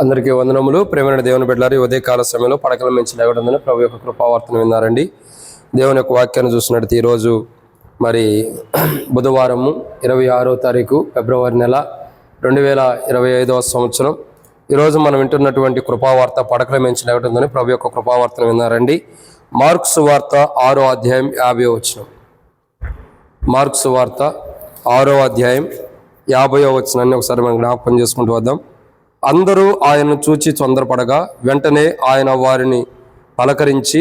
అందరికీ వందనములు. ప్రేమైన దేవుని బిడ్డలారు ఉదయ ఉదయకాల సమయంలో పడకల మించి లేవడందని ప్రభు యొక్క కృపావార్తను విన్నారండి. దేవుని యొక్క వాక్యాన్ని చూసినట్టు ఈరోజు మరి బుధవారము ఇరవై ఆరో తారీఖు ఫిబ్రవరి నెల రెండు వేల ఇరవై ఐదవ సంవత్సరం. ఈరోజు మనం వింటున్నటువంటి కృపావార్త పడకల మించి లేవడందని ప్రభు యొక్క కృపావార్తను విన్నారండి. మార్క్స్ వార్త ఆరో అధ్యాయం యాభై వచనం. మార్క్స్ వార్త ఆరో అధ్యాయం యాభైవ వచనాన్ని ఒకసారి మనం జ్ఞాపకం చేసుకుంటూ వద్దాం. అందరూ ఆయనను చూచి తొందరపడగా వెంటనే ఆయన వారిని పలకరించి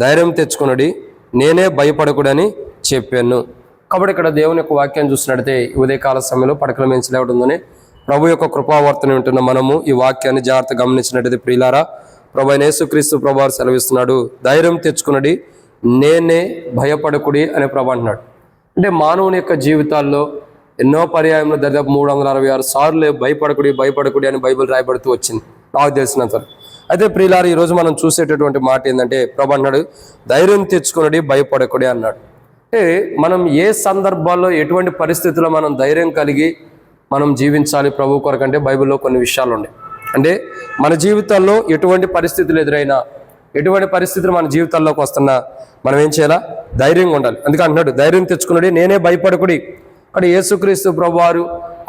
ధైర్యం తెచ్చుకునడి నేనే భయపడకూడని చెప్పాను. కాబట్టి ఇక్కడ దేవుని యొక్క వాక్యాన్ని చూసినట్టయితే ఉదయకాల సమయంలో పడకల మించి లేవడంలోనే ప్రభు యొక్క కృపావర్తన వింటున్న మనము ఈ వాక్యాన్ని జాగ్రత్త గమనించినట్టయితే ప్రియులారా ప్రభు యేసుక్రీస్తు ప్రభు వారు సెలవిస్తున్నాడు ధైర్యం తెచ్చుకునడి నేనే భయపడకుడి అనే ప్రభు అంటున్నాడు. అంటే మానవుని యొక్క జీవితాల్లో ఎన్నో పర్యాయంలో దాదాపు మూడు వందల అరవై ఆరు సార్లు భయపడకుడి భయపడకుడి అని బైబిల్ రాయబడుతూ వచ్చింది. నాకు తెలిసినంత వరకు. అయితే ప్రియులారు ఈరోజు మనం చూసేటటువంటి మాట ఏంటంటే ప్రభు అన్నాడు ధైర్యం తెచ్చుకునడి భయపడకుడి అన్నాడు. అంటే మనం ఏ సందర్భాల్లో ఎటువంటి పరిస్థితుల్లో మనం ధైర్యం కలిగి మనం జీవించాలి ప్రభు కొరకంటే బైబిల్లో కొన్ని విషయాలు ఉన్నాయి అంటే మన జీవితాల్లో ఎటువంటి పరిస్థితులు ఎదురైనా ఎటువంటి పరిస్థితులు మన జీవితాల్లోకి వస్తున్నా మనం ఏం చేయాలా? ధైర్యంగా ఉండాలి. అందుకే అంటున్నాడు ధైర్యం తెచ్చుకున్నాడు నేనే భయపడకుడి అక్కడ యేసుక్రీస్తు ప్రభువారు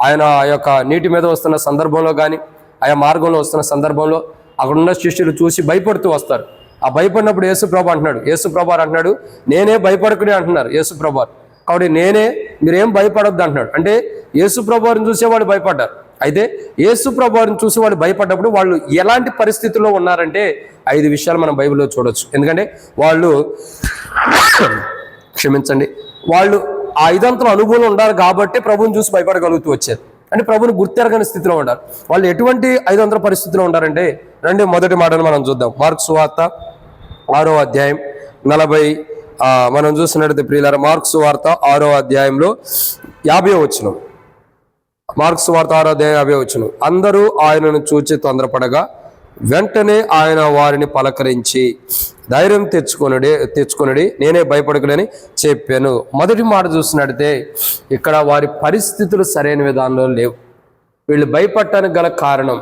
ఆయన ఆ యొక్క నీటి మీద వస్తున్న సందర్భంలో కానీ ఆయా మార్గంలో వస్తున్న సందర్భంలో అక్కడ ఉన్న శిష్యులు చూసి భయపడుతూ వస్తారు. ఆ భయపడినప్పుడు యేసుప్రభు అంటున్నాడు. యేసుప్రభారు అంటున్నాడు నేనే భయపడకుడి అంటున్నారు యేసుప్రభారు కాబట్టి నేనే మీరేం భయపడొద్దు అంటున్నాడు. అంటే యేసుప్రభారిని చూసేవాడు భయపడ్డారు. అయితే యేసుప్రభారిని చూసి వాళ్ళు భయపడ్డప్పుడు వాళ్ళు ఎలాంటి పరిస్థితుల్లో ఉన్నారంటే ఐదు విషయాలు మనం బైబిల్లో చూడొచ్చు. ఎందుకంటే వాళ్ళు క్షమించండి వాళ్ళు ఆ ఐదంతల అనుభవం ఉండాలి కాబట్టి ప్రభుని చూసి భయపడగలుగుతూ వచ్చారు. అంటే ప్రభుని గుర్తెరగని స్థితిలో ఉండాలి. వాళ్ళు ఎటువంటి ఐదు వందల పరిస్థితిలో ఉండారంటే రండి మొదటి మాటను మనం చూద్దాం. మార్క్స్ వార్త ఆరో అధ్యాయం నలభై మనం చూసినట్టు ప్రియులార మార్క్స్ వార్త ఆరో అధ్యాయంలో యాభై వచ్చిన మార్క్స్ వార్త ఆరో అధ్యాయం యాభై వచ్చిన అందరూ ఆయనను చూచి తొందరపడగా వెంటనే ఆయన వారిని పలకరించి ధైర్యం తెచ్చుకొనడే తెచ్చుకొనడి నేనే భయపడకుడని చెప్పాను. మొదటి మాట చూసినట్టయితే ఇక్కడ వారి పరిస్థితులు సరైన విధానంలో లేవు. వీళ్ళు భయపడటానికి గల కారణం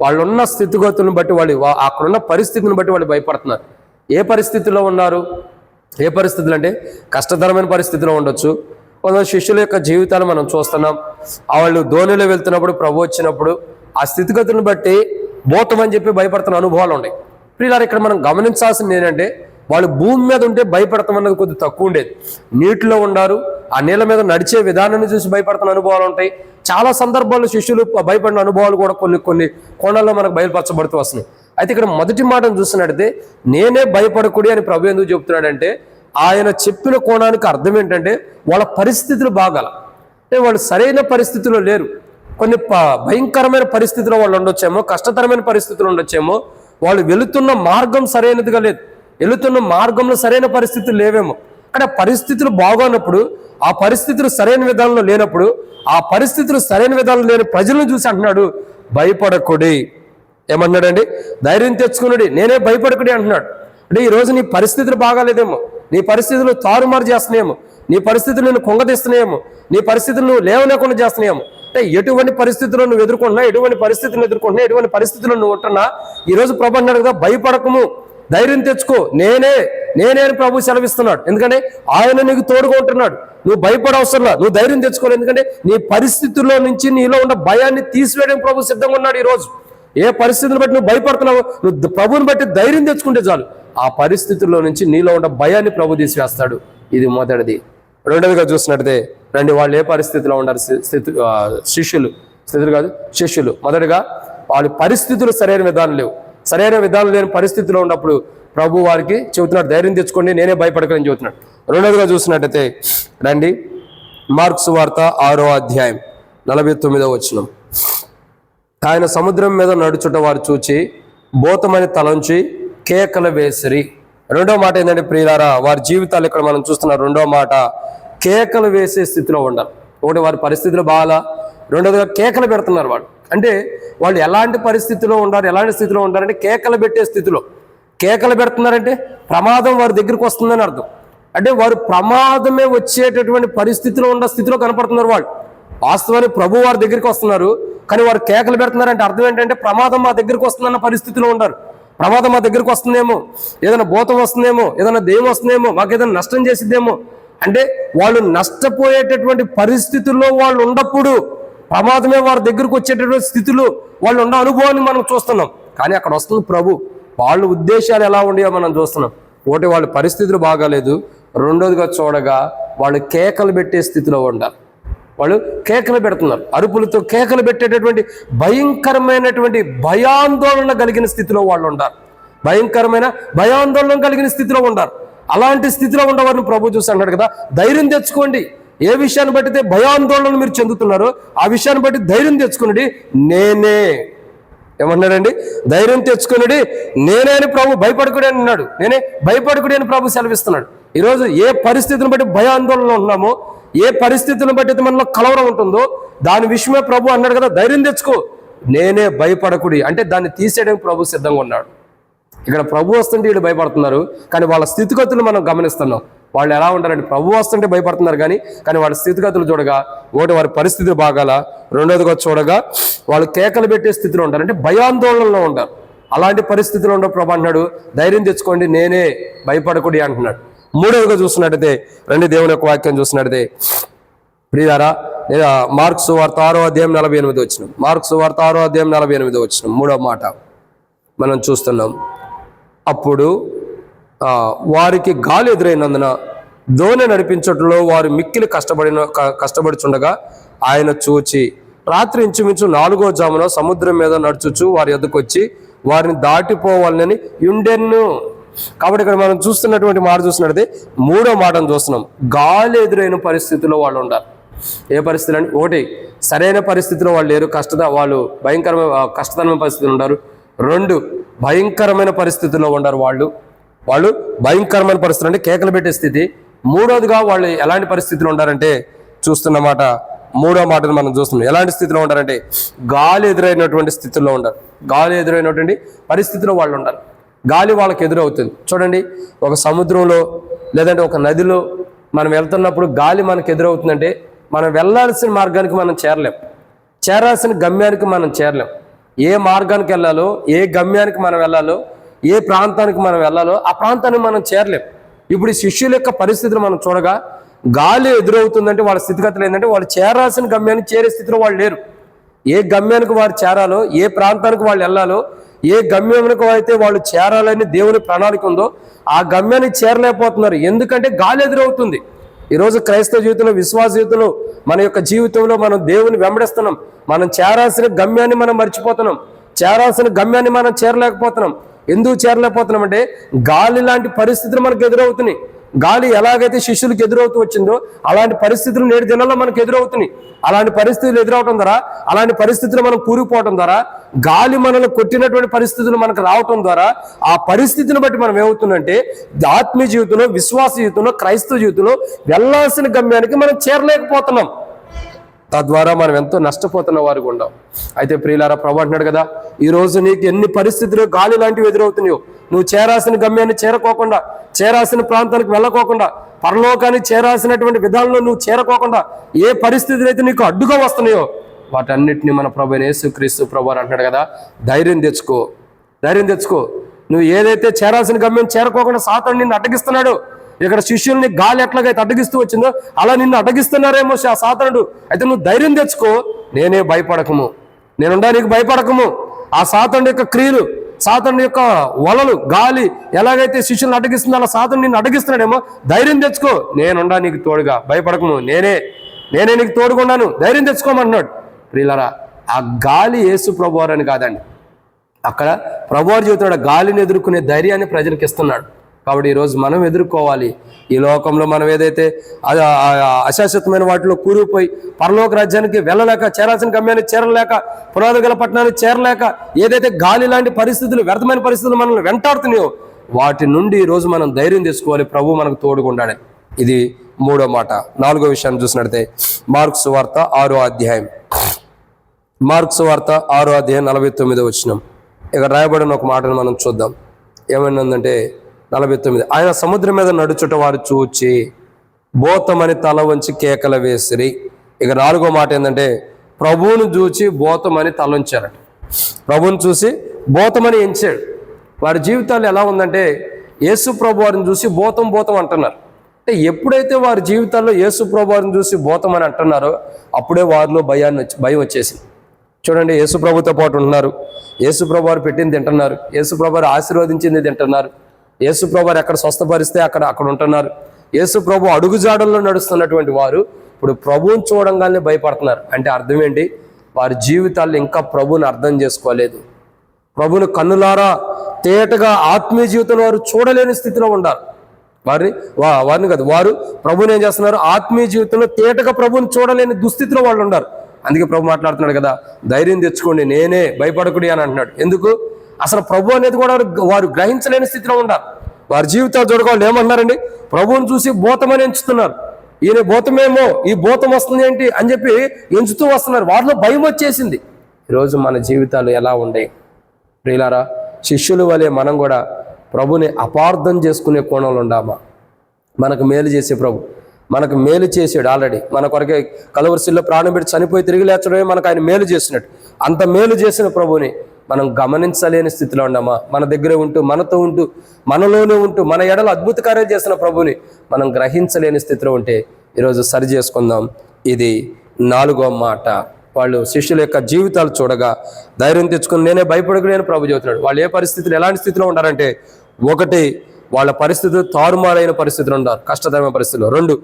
వాళ్ళున్న స్థితిగతులను బట్టి వాళ్ళు అక్కడున్న పరిస్థితిని బట్టి వాళ్ళు భయపడుతున్నారు. ఏ పరిస్థితిలో ఉన్నారు? ఏ పరిస్థితులు అంటే కష్టతరమైన పరిస్థితిలో ఉండొచ్చు. కొంత శిష్యుల యొక్క జీవితాలు మనం చూస్తున్నాం. వాళ్ళు ధోనిలో వెళ్తున్నప్పుడు ప్రభు వచ్చినప్పుడు ఆ స్థితిగతులను బట్టి భూతం అని చెప్పి భయపడుతున్న అనుభవాలు ఉన్నాయి. ప్రియులారు ఇక్కడ మనం గమనించాల్సింది ఏంటంటే వాళ్ళు భూమి మీద ఉంటే భయపడతామన్నది కొద్దిగా కొద్ది తక్కువ ఉండేది. నీటిలో ఉండారు ఆ నీళ్ళ మీద నడిచే విధానాన్ని చూసి భయపడుతున్న అనుభవాలు ఉంటాయి. చాలా సందర్భాల్లో శిష్యులు భయపడిన అనుభవాలు కూడా కొన్ని కొన్ని కోణాల్లో మనకు బయలుపరచబడుతూ వస్తున్నాయి. అయితే ఇక్కడ మొదటి మాటను చూసినట్టయితే నేనే భయపడకూడి అని ప్రభు ఎందుకు చెబుతున్నాడంటే ఆయన చెప్పిన కోణానికి అర్థం ఏంటంటే వాళ్ళ పరిస్థితులు బాగాల. అంటే వాళ్ళు సరైన పరిస్థితుల్లో లేరు. కొన్ని భయంకరమైన పరిస్థితిలో వాళ్ళు ఉండొచ్చేమో కష్టతరమైన పరిస్థితులు ఉండొచ్చేమో వాళ్ళు వెళుతున్న మార్గం సరైనదిగా లేదు. వెళుతున్న మార్గంలో సరైన పరిస్థితులు లేవేమో. కానీ పరిస్థితులు బాగోనప్పుడు ఆ పరిస్థితులు సరైన విధానంలో లేనప్పుడు ఆ పరిస్థితులు సరైన విధానంలో లేని ప్రజలను చూసి అంటున్నాడు భయపడకుడి. ఏమన్నాడండి ధైర్యం తెచ్చుకున్నాడు నేనే భయపడకుడి అంటున్నాడు. అంటే ఈ రోజు నీ పరిస్థితులు బాగాలేదేమో. నీ పరిస్థితులు తారుమారు చేస్తున్నాయేమో. నీ పరిస్థితులు నేను కొంగతీస్తున్నాయేమో నీ పరిస్థితులు నువ్వు లేవలేకుండా చేస్తున్నాయేమో. అంటే ఎటువంటి పరిస్థితుల్లో నువ్వు ఎదుర్కొంటున్నా ఎటువంటి పరిస్థితులను ఎదుర్కొంటున్నా ఎటువంటి పరిస్థితుల్లో నువ్వు ఉంటున్నా? ఈరోజు ప్రభు అన్నాడు కదా భయపడకము ధైర్యం తెచ్చుకో. నేనే నేనే అని ప్రభు సెలవిస్తున్నాడు. ఎందుకంటే ఆయన నీకు తోడుగా ఉంటున్నాడు. నువ్వు భయపడవసరంలా నువ్వు ధైర్యం తెచ్చుకోవాలి ఎందుకంటే నీ పరిస్థితుల్లో నుంచి నీలో ఉన్న భయాన్ని తీసివేయడానికి ప్రభు సిద్ధంగా ఉన్నాడు ఈరోజు ఏ పరిస్థితిని బట్టి నువ్వు భయపడుతున్నావు నువ్వు ప్రభుని ప్రభువుని బట్టి ధైర్యం తెచ్చుకుంటే చాలు. ఆ పరిస్థితుల్లో నుంచి నీలో ఉన్న భయాన్ని ప్రభు తీసివేస్తాడు. ఇది మొదటిది. రెండవదిగా చూసినట్టే రండి వాళ్ళు ఏ పరిస్థితిలో ఉన్నారు? స్థితి శిష్యులు. స్థితులు కాదు శిష్యులు. మొదటగా వాళ్ళ పరిస్థితులు సరైన విధానం లేవు. సరైన విధానం లేని పరిస్థితిలో ఉన్నప్పుడు ప్రభు వారికి చెబుతున్నాడు ధైర్యం తెచ్చుకోండి నేనే భయపడకని చెబుతున్నాడు. రెండవదిగా చూసినట్టయితే రండి మార్క్స్ వార్త ఆరో అధ్యాయం నలభై తొమ్మిదో వచ్చిన ఆయన సముద్రం మీద నడుచుట వారు చూచి బోతమని తలంచి కేకలు వేసిరి. రెండో మాట ఏంటంటే ప్రియులారా? వారి జీవితాలు ఇక్కడ మనం చూస్తున్న రెండో మాట కేకలు వేసే స్థితిలో ఉండాలి. ఒకటి వారి పరిస్థితులు బాగాలా? రెండోదిగా కేకలు పెడుతున్నారు వాళ్ళు. అంటే వాళ్ళు ఎలాంటి పరిస్థితిలో ఉండారు ఎలాంటి స్థితిలో ఉండాలంటే కేకలు పెట్టే స్థితిలో. కేకలు పెడుతున్నారంటే ప్రమాదం వారి దగ్గరికి వస్తుందని అర్థం. అంటే వారు ప్రమాదమే వచ్చేటటువంటి పరిస్థితిలో ఉన్న స్థితిలో కనపడుతున్నారు వాళ్ళు. వాస్తవానికి ప్రభు వారి దగ్గరికి వస్తున్నారు. కానీ వారు కేకలు పెడుతున్నారంటే అర్థం ఏంటంటే ప్రమాదం మా దగ్గరికి వస్తుందన్న పరిస్థితిలో ఉంటారు ప్రమాదం మా దగ్గరికి వస్తుందేమో? ఏదైనా భూతం వస్తుందేమో? ఏదైనా దెయ్యం వస్తుందేమో? మాకు ఏదైనా నష్టం చేసిద్దేమో? అంటే వాళ్ళు నష్టపోయేటటువంటి పరిస్థితుల్లో వాళ్ళు ఉన్నప్పుడు ప్రమాదమే వారి దగ్గరకు వచ్చేటటువంటి స్థితిలో వాళ్ళు ఉన్న అనుభవాన్ని మనం చూస్తున్నాం. కానీ అక్కడ వస్తుంది ప్రభు. వాళ్ళ ఉద్దేశాలు ఎలా ఉండేవో మనం చూస్తున్నాం. ఒకటి వాళ్ళ పరిస్థితులు బాగాలేదు. రెండోదిగా చూడగా వాళ్ళు కేకలు పెట్టే స్థితిలో ఉండాలి. వాళ్ళు కేకలు పెడుతున్నారు. అరుపులతో కేకలు పెట్టేటటువంటి భయంకరమైనటువంటి భయాందోళన కలిగిన స్థితిలో వాళ్ళు ఉండాలి. భయంకరమైన భయాందోళన కలిగిన స్థితిలో ఉండాలి. అలాంటి స్థితిలో ఉండవారిని ప్రభు చూసి అన్నాడు కదా ధైర్యం తెచ్చుకోండి. ఏ విషయాన్ని బట్టితే భయాందోళన మీరు చెందుతున్నారో ఆ విషయాన్ని బట్టి ధైర్యం తెచ్చుకుని నేనే. ఏమన్నాడండి? ధైర్యం తెచ్చుకున్నాడు నేనే అని ప్రభు భయపడకుడే అని అన్నాడు. నేనే భయపడకుడే అని ప్రభు సెలవిస్తున్నాడు. ఈరోజు ఏ పరిస్థితిని బట్టి భయాందోళనలో ఉన్నామో ఏ పరిస్థితిని బట్టి అయితే మనలో కలవరం ఉంటుందో దాని విషయమే ప్రభు అన్నాడు కదా ధైర్యం తెచ్చుకో. నేనే భయపడకుడి. అంటే దాన్ని తీసేయడానికి ప్రభు సిద్ధంగా ఉన్నాడు. ఇక్కడ ప్రభు వస్తుంటే వీళ్ళు భయపడుతున్నారు. కానీ వాళ్ళ స్థితిగతులు మనం గమనిస్తున్నాం. వాళ్ళు ఎలా ఉంటారంటే ప్రభు వస్తుంటే భయపడుతున్నారు కానీ కానీ వాళ్ళ స్థితిగతులు చూడగా ఒకటి వారి పరిస్థితి బాగాల రెండోదిగా చూడగా వాళ్ళు కేకలు పెట్టే స్థితిలో ఉంటారు. అంటే భయాందోళనలో ఉంటారు. అలాంటి పరిస్థితులు ఉండవు ప్రభు అంటున్నాడు. ధైర్యం తెచ్చుకోండి నేనే భయపడకుడి అంటున్నాడు. మూడవదిగా చూసినట్టయితే రెండు దేవుని యొక్క వాక్యం చూసినట్టయితే ప్రియారా లేదా మార్క్స్ వార్త ఆరో అధ్యాయం నలభై ఎనిమిది వచ్చిన. మార్క్స్ వార్త ఆరో అధ్యాయం నలభై ఎనిమిది వచ్చిన. మూడవ మాట మనం చూస్తున్నాం. అప్పుడు వారికి గాలి ఎదురైనందున దోణి నడిపించటంలో వారు మిక్కిలి కష్టపడిన కష్టపడుచుండగా ఆయన చూచి రాత్రి ఇంచుమించు నాలుగో జామున సముద్రం మీద నడుచుచు వారి ఎదుకొచ్చి వారిని దాటిపోవాలని యుండెన్ను. కాబట్టి ఇక్కడ మనం చూస్తున్నటువంటి మాట చూస్తున్నట్టే మూడో మాటను చూస్తున్నాం. గాలి ఎదురైన పరిస్థితిలో వాళ్ళు ఉండాలి. ఏ పరిస్థితులు అంటే ఒకటి సరైన పరిస్థితిలో వాళ్ళు లేరు కష్టత వాళ్ళు భయంకరమైన కష్టతరమైన పరిస్థితులు ఉంటారు రెండు భయంకరమైన పరిస్థితుల్లో ఉండరు వాళ్ళు. వాళ్ళు భయంకరమైన పరిస్థితులు అంటే కేకలు పెట్టే స్థితి. మూడోదిగా వాళ్ళు ఎలాంటి పరిస్థితిలో ఉండారంటే చూస్తున్నమాట మూడో మాటను మనం చూస్తున్నాం. ఎలాంటి స్థితిలో ఉండాలంటే గాలి ఎదురైనటువంటి స్థితిలో ఉండాలి గాలి ఎదురైనటువంటి పరిస్థితిలో వాళ్ళు ఉండాలి గాలి వాళ్ళకి ఎదురవుతుంది. చూడండి ఒక సముద్రంలో లేదంటే ఒక నదిలో మనం వెళ్తున్నప్పుడు గాలి మనకు ఎదురవుతుందంటే మనం వెళ్ళాల్సిన మార్గానికి మనం చేరలేం. చేరాల్సిన గమ్యానికి మనం చేరలేం. ఏ మార్గానికి వెళ్ళాలో ఏ గమ్యానికి మనం వెళ్ళాలో ఏ ప్రాంతానికి మనం వెళ్ళాలో ఆ ప్రాంతానికి మనం చేరలేం. ఇప్పుడు ఈ శిష్యుల యొక్క పరిస్థితిని మనం చూడగా గాలి ఎదురవుతుందంటే వాళ్ళ స్థితిగతులు ఏంటంటే వాళ్ళు చేరాల్సిన గమ్యాన్ని చేరే స్థితిలో వాళ్ళు లేరు. ఏ గమ్యానికి వారు చేరాలో ఏ ప్రాంతానికి వాళ్ళు వెళ్ళాలో ఏ గమ్యానికి అయితే వాళ్ళు చేరాలని దేవుని ప్రణాళిక ఉందో ఆ గమ్యానికి చేరలేకపోతున్నారు. ఎందుకంటే గాలి ఎదురవుతుంది. ఈరోజు క్రైస్తవ జీవితంలో విశ్వాస జీవితంలో మన యొక్క జీవితంలో మనం దేవుని వెంబడిస్తున్నాం. మనం చేరాల్సిన గమ్యాన్ని మనం మర్చిపోతున్నాం. చేరాల్సిన గమ్యాన్ని మనం చేరలేకపోతున్నాం. ఎందుకు చేరలేకపోతున్నాం అంటే గాలి లాంటి పరిస్థితులు మనకు ఎదురవుతున్నాయి. గాలి ఎలాగైతే శిష్యులకు ఎదురవుతూ వచ్చిందో అలాంటి పరిస్థితులు నేటి దినాల్లో మనకు ఎదురవుతున్నాయి. అలాంటి పరిస్థితులు ఎదురవటం ద్వారా అలాంటి పరిస్థితులు మనం కూరుకుపోవటం ద్వారా గాలి మనల్ని కొట్టినటువంటి పరిస్థితులు మనకు రావటం ద్వారా ఆ పరిస్థితిని బట్టి మనం ఏమవుతుందంటే ఆత్మీయ జీవితంలో విశ్వాస జీవితంలో క్రైస్తవ జీవితంలో వెళ్ళాల్సిన గమ్యానికి మనం చేరలేకపోతున్నాం. తద్వారా మనం ఎంతో నష్టపోతున్న వారికి ఉండం. అయితే ప్రియులారా ప్రభు అంటున్నాడు కదా ఈ రోజు నీకు ఎన్ని పరిస్థితులు గాలి లాంటివి ఎదురవుతున్నాయో నువ్వు చేరాల్సిన గమ్యాన్ని చేరకోకుండా చేరాల్సిన ప్రాంతానికి వెళ్ళకోకుండా పరలోకానికి చేరాల్సినటువంటి విధానంలో నువ్వు చేరకోకుండా ఏ పరిస్థితులు అయితే నీకు అడ్డుగా వస్తున్నాయో వాటన్నిటిని మన ప్రభు అయిన యేసుక్రీస్తు ప్రభు అంటున్నాడు కదా ధైర్యం తెచ్చుకో ధైర్యం తెచ్చుకో. నువ్వు ఏదైతే చేరాల్సిన గమ్యం చేరకోకుండా సాతాను నిన్ను అడ్డగిస్తున్నాడు ఇక్కడ శిష్యుల్ని గాలి ఎట్లాగైతే అడ్డగిస్తూ వచ్చిందో అలా నిన్ను అడ్డగిస్తున్నారేమో ఆ సాతానుడు అయితే నువ్వు ధైర్యం తెచ్చుకో. నేనే భయపడకము. నేనుండా నీకు భయపడకము. ఆ సాతనుడి యొక్క క్రియలు సాతానుడి యొక్క వలలు గాలి ఎలాగైతే శిష్యులను అడ్డగిస్తుందో అలా సాతాను నిన్ను అడ్డగిస్తున్నాడేమో ధైర్యం తెచ్చుకో. నేనుండా నీకు తోడుగా. భయపడకము. నేనే నేనే నీకు తోడుకున్నాను ధైర్యం తెచ్చుకోమన్నాడు ప్రియులరా ఆ గాలి యేసు ప్రభువారు అని కాదండి. అక్కడ ప్రభువారు చెబుతున్నాడు గాలిని ఎదుర్కొనే ధైర్యాన్ని ప్రజలకు ఇస్తున్నాడు. కాబట్టి ఈరోజు మనం ఎదుర్కోవాలి. ఈ లోకంలో మనం ఏదైతే అశాశ్వతమైన వాటిలో కూరుకుపోయి పరలోక రాజ్యానికి వెళ్ళలేక చేరాల్సిన గమ్యాన్ని చేరలేక పునాది పట్టణాన్ని పట్టణానికి చేరలేక ఏదైతే గాలి లాంటి పరిస్థితులు వ్యర్థమైన పరిస్థితులు మనల్ని వెంటాడుతున్నాయో వాటి నుండి ఈరోజు రోజు మనం ధైర్యం తీసుకోవాలి ప్రభు మనకు తోడుకుండాలి ఇది మూడో మాట. నాలుగో విషయాన్ని చూసినట్టే మార్క్స్ వార్త ఆరో అధ్యాయం. మార్క్స్ వార్త ఆరో అధ్యాయం నలభై తొమ్మిదో వచ్చినాం ఇక్కడ రాయబడిన ఒక మాటను మనం చూద్దాం. ఏమైందంటే నలభై తొమ్మిది. ఆయన సముద్రం మీద నడుచుట వారు చూచి బోతమని తల వంచి కేకల వేసిరి. ఇక నాలుగో మాట ఏంటంటే ప్రభువును చూచి బోతమని తలంచారట ప్రభువును చూసి బోతమని ఎంచాడు. వారి జీవితాలు ఎలా ఉందంటే యేసు ప్రభు వారిని చూసి బోతం బోతం అంటున్నారు. అంటే ఎప్పుడైతే వారి జీవితాల్లో యేసు ప్రభు వారిని చూసి బోతం అని అంటున్నారో అప్పుడే వారిలో భయాన్ని వచ్చి- భయం వచ్చేసింది. చూడండి యేసు ప్రభుతో పాటు ఉంటున్నారు. యేసు ప్రభు వారు పెట్టింది తింటున్నారు. యేసు ప్రభు వారు ఆశీర్వదించింది తింటున్నారు. యేసు ప్రభు ఎక్కడ స్వస్థపరిస్తే అక్కడ అక్కడ ఉంటున్నారు. యేసు ప్రభు అడుగుజాడల్లో నడుస్తున్నటువంటి వారు ఇప్పుడు ప్రభువుని చూడంగానే భయపడుతున్నారు. అంటే అర్థం ఏంటి? వారి జీవితాల్లో ఇంకా ప్రభువుని అర్థం చేసుకోలేదు. ప్రభుని కన్నులారా తేటగా ఆత్మీయ జీవితంలో వారు చూడలేని స్థితిలో ఉండాలి వారిని వా వారిని కాదు వారు ప్రభుని ఏం చేస్తున్నారు? ఆత్మీయ జీవితంలో తేటగా ప్రభుని చూడలేని దుస్థితిలో వాళ్ళు ఉన్నారు. అందుకే ప్రభు మాట్లాడుతున్నాడు కదా ధైర్యం తెచ్చుకోండి నేనే భయపడకుడి అని అంటున్నాడు. ఎందుకు? అసలు ప్రభు అనేది కూడా వారు- వారు గ్రహించలేని స్థితిలో ఉన్నారు. వారి జీవితాలు చూడకుండా ఏమన్నారండి ప్రభువుని చూసి భూతమని ఎంచుతున్నారు. ఈయన భూతమేమో ఈ భూతం వస్తుంది ఏంటి అని చెప్పి ఎంచుతూ వస్తున్నారు. వారిలో భయం వచ్చేసింది. ఈరోజు మన జీవితాలు ఎలా ఉండే? ప్రియులారా శిష్యుల వలె మనం కూడా ప్రభుని అపార్థం చేసుకునే కోణంలో ఉండామా? మనకు మేలు చేసే ప్రభు మనకు మేలు చేసాడు ఆల్రెడీ. మన కొరకే కలవరిశిల్లో ప్రాణం పెట్టి చనిపోయి తిరిగి లేచడమే మనకు ఆయన మేలు చేసినట్టు. అంత మేలు చేసిన ప్రభుని మనం గమనించలేని స్థితిలో ఉన్నామా? మన దగ్గర ఉంటూ మనతో ఉంటూ మనలోనే ఉంటూ మన ఎడలు అద్భుత కార్యం చేసిన ప్రభుని మనం గ్రహించలేని స్థితిలో ఉంటే ఈరోజు సరి చేసుకుందాం. ఇది నాలుగో మాట. వాళ్ళు శిష్యుల యొక్క జీవితాలు చూడగా ధైర్యం తెచ్చుకుని నేనే భయపడకలేని ప్రభు చెబుతున్నాడు. వాళ్ళు ఏ పరిస్థితులు ఎలాంటి స్థితిలో ఉంటారంటే ఒకటి వాళ్ళ పరిస్థితులు తారుమారైన పరిస్థితులు ఉన్నారు కష్టతరమైన పరిస్థితులు. రెండు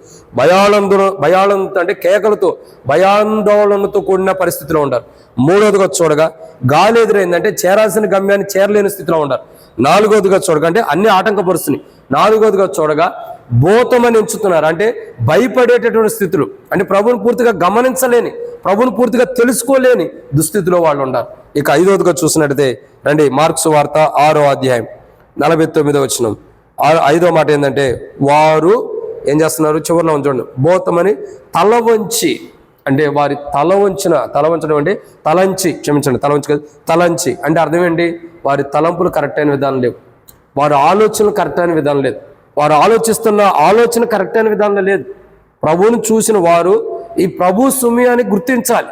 భయానందన భయానంద అంటే కేకలతో భయాందోళనతో కూడిన పరిస్థితిలో ఉండరు మూడోదిగా చూడగా గాలి ఎదురైందంటే చేరాల్సిన గమ్యాన్ని చేరలేని స్థితిలో ఉండరు నాలుగోదిగా చూడగా అంటే అన్ని ఆటంకపరుస్తున్నాయి. నాలుగోదిగా చూడగా భూతమని ఎంచుతున్నారు. అంటే భయపడేటటువంటి స్థితులు. అంటే ప్రభుని పూర్తిగా గమనించలేని ప్రభుని పూర్తిగా తెలుసుకోలేని దుస్థితిలో వాళ్ళు ఉన్నారు ఇక ఐదోదిగా చూసినట్టయితే రండి మార్క్స్ వార్త ఆరో అధ్యాయం నలభై తొమ్మిదో వచ్చినాం ఐదో మాట ఏంటంటే వారు ఏం చేస్తున్నారు? చివరిలో ఉంచండి బోతమని తల వంచి అంటే వారి తల వంచిన తల వంచడం అంటే తలంచి క్షమించండి తల వంచి తలంచి. అంటే అర్థం ఏంటి? వారి తలంపులు కరెక్ట్ అయిన విధానం లేవు. వారి ఆలోచనలు కరెక్ట్ అయిన విధానం లేదు. వారు ఆలోచిస్తున్న ఆలోచన కరెక్ట్ అయిన విధానం లేదు. ప్రభువుని చూసిన వారు ఈ ప్రభు సుమ్యాన్ని గుర్తించాలి.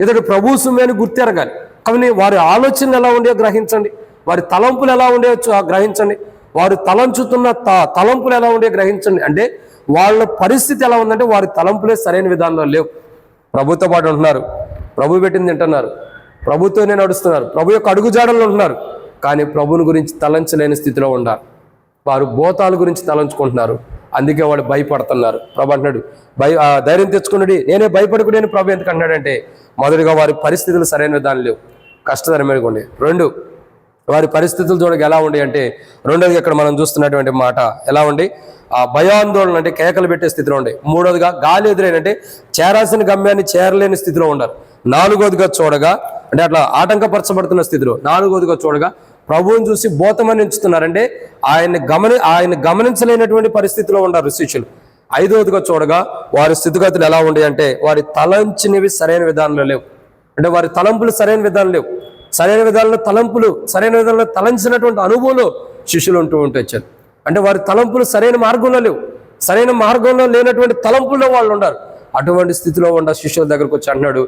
ఇతడు ప్రభు సుమ్యాన్ని గుర్తెరగాలి. కానీ వారి ఆలోచనలు ఎలా ఉండేవో గ్రహించండి. వారి తలంపులు ఎలా ఉండేవో గ్రహించండి. వారు తలంచుతున్న త- తలంపులు ఎలా ఉండే గ్రహించండి. అంటే వాళ్ళ పరిస్థితి ఎలా ఉందంటే వారి తలంపులే సరైన విధానంలో లేవు. ప్రభుతో పాటు ఉంటున్నారు. ప్రభు పెట్టింది తింటున్నారు. ప్రభుతోనే నడుస్తున్నారు. ప్రభు యొక్క అడుగుజాడల్లో ఉంటున్నారు. కానీ ప్రభుని గురించి తలంచలేని స్థితిలో ఉండాలి. వారు బోతాల గురించి తలంచుకుంటున్నారు. అందుకే వాళ్ళు భయపడుతున్నారు. ప్రభు అంటున్నాడు భయ ధైర్యం తెచ్చుకున్నాడు నేనే భయపడకూడని ప్రభు ఎందుకు అంటున్నాడంటే మొదటిగా వారి పరిస్థితులు సరైన విధానం లేవు. కష్టతరమైన ఉండే. రెండు వారి పరిస్థితులు చూడక ఎలా ఉండి అంటే రెండోది ఇక్కడ మనం చూస్తున్నటువంటి మాట ఎలా ఉండి ఆ భయాందోళన అంటే కేకలు పెట్టే స్థితిలో ఉండే మూడోదిగా గాలి ఎదురైనంటే చేరాల్సిన గమ్యాన్ని చేరలేని స్థితిలో ఉండరు నాలుగోదిగా చూడగా అంటే అట్లా ఆటంకపరచబడుతున్న స్థితిలో నాలుగోదిగా చూడగా ప్రభువుని చూసి బోతమనించుతున్నారంటే ఆయన్ని గమని ఆయన గమనించలేనటువంటి పరిస్థితిలో ఉన్నారు శిష్యులు ఐదవదిగా చూడగా వారి స్థితిగతులు ఎలా ఉండే అంటే వారి తలంచినవి సరైన విధానంలో లేవు. అంటే వారి తలంపులు సరైన విధానం లేవు. సరైన విధానంలో తలంపులు సరైన విధానంలో తలంచినటువంటి అనుభవంలో శిష్యులు ఉంటూ ఉంటూ వచ్చారు అంటే వారి తలంపులు సరైన మార్గంలో లేవు. సరైన మార్గంలో లేనటువంటి తలంపుల్లో వాళ్ళు ఉన్నారు అటువంటి స్థితిలో ఉన్న శిష్యుల దగ్గరకు వచ్చి అంటున్నాడు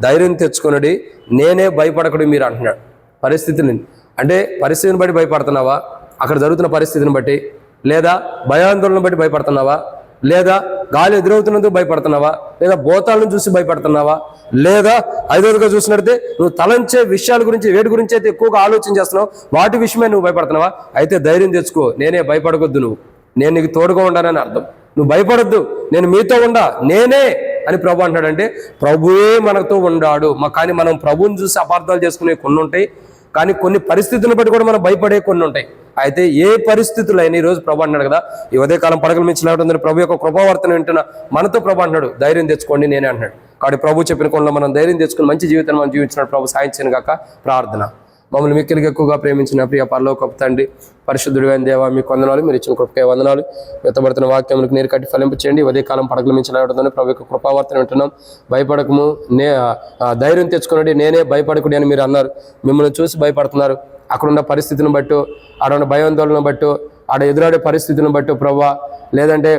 ధైర్యం తెచ్చుకున్నది నేనే భయపడకడు మీరు అంటున్నాడు. పరిస్థితిని అంటే పరిస్థితిని బట్టి భయపడుతున్నావా? అక్కడ జరుగుతున్న పరిస్థితిని బట్టి లేదా భయాందోళన బట్టి భయపడుతున్నావా? లేదా గాలి ఎదురవుతున్నందుకు భయపడుతున్నావా? లేదా భూతాలను చూసి భయపడుతున్నావా? లేదా ఐదవదిగా చూసినట్టే నువ్వు తలంచే విషయాల గురించి వేటి గురించి అయితే ఎక్కువగా ఆలోచన చేస్తున్నావు. వాటి విషయమే నువ్వు భయపడుతున్నావా? అయితే ధైర్యం తెచ్చుకో. నేనే భయపడకొద్దు నువ్వు. నేను నీకు తోడుగా ఉండానని అర్థం. నువ్వు భయపడొద్దు. నేను మీతో ఉండా. నేనే అని ప్రభు అంటాడంటే ప్రభువే మనతో ఉండాడు. మా కానీ మనం ప్రభువుని చూసి అపార్థాలు చేసుకునే కొన్ని ఉంటాయి. కానీ కొన్ని పరిస్థితులను బట్టి కూడా మనం భయపడే కొన్ని ఉంటాయి. అయితే ఏ పరిస్థితులు అయినా ఈరోజు ప్రభు అన్నాడు కదా ఈ ఉదయకాలం పడకల మించి లేవడం ప్రభు యొక్క కృపావర్తన వింటున్న మనతో ప్రభు అన్నాడు ధైర్యం తెచ్చుకోండి నేనే అంటున్నాడు. కాబట్టి ప్రభు చెప్పిన కొనలో మనం ధైర్యం తెచ్చుకుని మంచి జీవితాన్ని మనం జీవించినట్టు ప్రభు సాయించిన కాక ప్రార్థన. మమ్మల్ని మిక్కిలిగా ఎక్కువగా ప్రేమించిన ప్రియ పరలోకపు తండ్రి పరిశుద్ధుడు అయిన దేవా మీకు వందనాలు మీరు ఇచ్చిన కృపకే వందనాలు. వ్యతబడుతున్న వాక్యములకు నీరు కట్టి ఫలింపు చేయండి. ఉదయకాలం పడకలు మించి లేవడంతో ప్రభు యొక్క కృపావర్తన వింటున్నాం. భయపడకము నే ధైర్యం తెచ్చుకున్నది నేనే భయపడకుడి అని మీరు అన్నారు. మిమ్మల్ని చూసి భయపడుతున్నారు. అక్కడున్న పరిస్థితిని బట్టు ఆడ ఉన్న భయాందోళన బట్టు ఆడ ఎదురాడే పరిస్థితిని బట్టు ప్రభా లేదంటే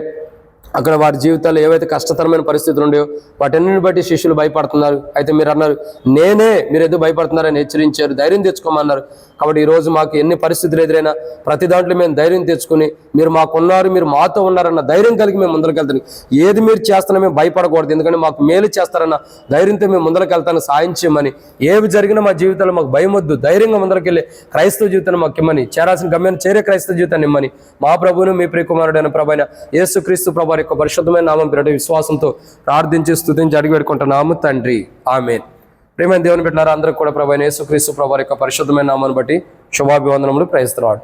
అక్కడ వారి జీవితాల్లో ఏవైతే కష్టతరమైన పరిస్థితులు ఉండేవో వాటన్నిటిని బట్టి శిష్యులు భయపడుతున్నారు. అయితే మీరు అన్నారు నేనే మీరు ఎందుకు భయపడుతున్నారని హెచ్చరించారు ధైర్యం తెచ్చుకోమన్నారు. కాబట్టి ఈ రోజు మాకు ఎన్ని పరిస్థితులు ఎదురైనా ప్రతి దాంట్లో మేము ధైర్యం తెచ్చుకుని మీరు మాకున్నారు మీరు మాతో ఉన్నారన్న ధైర్యం కలిగి మేము ముందరకెళ్తాను ఏది మీరు చేస్తున్నా మేము భయపడకూడదు. ఎందుకంటే మాకు మేలు చేస్తారన్న ధైర్యంతో మేము ముందరకెళ్తాను సాయం చేయమని. ఏవి జరిగినా మా జీవితంలో మాకు భయం వద్దు. ధైర్యంగా ముందరకెళ్ళి క్రైస్తవ జీవితాన్ని మాకు ఇమ్మని. చేరాల్సిన గమ్యాన్ని చేరే క్రైస్తవ జీవితాన్ని ఇమ్మని. మా ప్రభువును మీ ప్రియకుమారుడైన ప్రభైన యేసు క్రీస్తు ప్రభు యొక్క పరిశుద్ధమైన నామం పేరట విశ్వాసంతో ప్రార్థించి స్థుతించి అడిగి పెట్టుకుంటున్నాము తండ్రి. ఆమె ప్రేమ దేవుని పెట్టినారా అందరూ కూడా ప్రభు యేసుక్రీస్తు ప్రభు యొక్క పరిశుద్ధమైన నామాన్ని బట్టి శుభాభివందనములు ప్రయత్నాడు